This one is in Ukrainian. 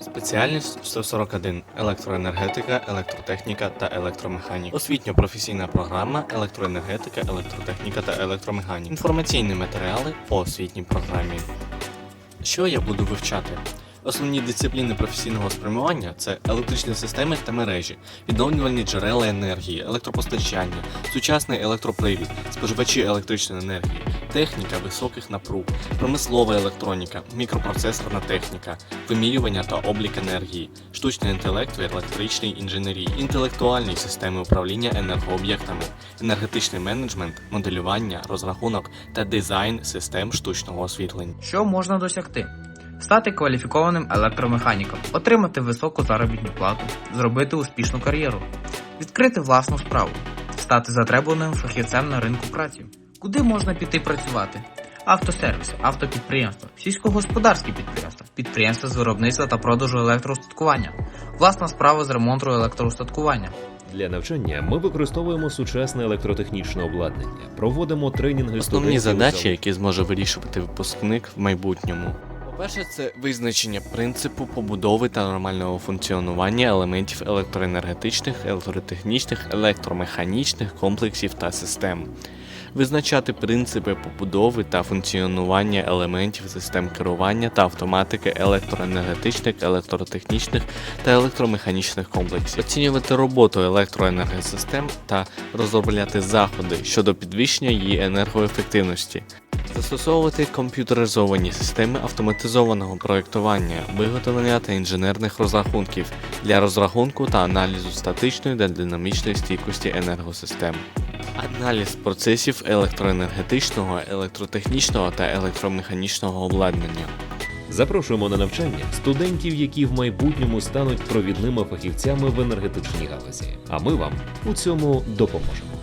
Спеціальність 141 електроенергетика, електротехніка та електромеханіка. Освітньо-професійна програма електроенергетика, електротехніка та електромеханіка. Інформаційні матеріали по освітній програмі. Що я буду вивчати? Основні дисципліни професійного спрямування це електричні системи та мережі, відновлювальні джерела енергії, електропостачання, сучасний електропривід, споживачі електричної енергії, техніка високих напруг, промислова електроніка, мікропроцесорна техніка, вимірювання та облік енергії, штучний інтелект в електричній інженерії, інтелектуальні системи управління енергооб'єктами, енергетичний менеджмент, моделювання, розрахунок та дизайн систем штучного освітлення. Що можна досягти? Стати кваліфікованим електромеханіком, отримати високу заробітну плату, зробити успішну кар'єру, відкрити власну справу, стати затребуваним фахівцем на ринку праці. Куди можна піти працювати? Автосервіс, автопідприємства, сільськогосподарські підприємства, підприємства з виробництва та продажу електроустаткування, власна справа з ремонту електроустаткування. Для навчання ми використовуємо сучасне електротехнічне обладнання, проводимо тренінги Основні задачі, які зможе вирішувати випускник в майбутньому. По-перше, це визначення принципу побудови та нормального функціонування елементів електроенергетичних, електротехнічних, електромеханічних комплексів та систем. Визначати принципи побудови та функціонування елементів систем керування та автоматики електроенергетичних, електротехнічних та електромеханічних комплексів, оцінювати роботу електроенергосистем та розробляти заходи щодо підвищення її енергоефективності. Застосовувати комп'ютеризовані системи автоматизованого проєктування, виготовлення та інженерних розрахунків для розрахунку та аналізу статичної та динамічної стійкості енергосистем. Аналіз процесів електроенергетичного, електротехнічного та електромеханічного обладнання. Запрошуємо на навчання студентів, які в майбутньому стануть провідними фахівцями в енергетичній галузі. А ми вам у цьому допоможемо.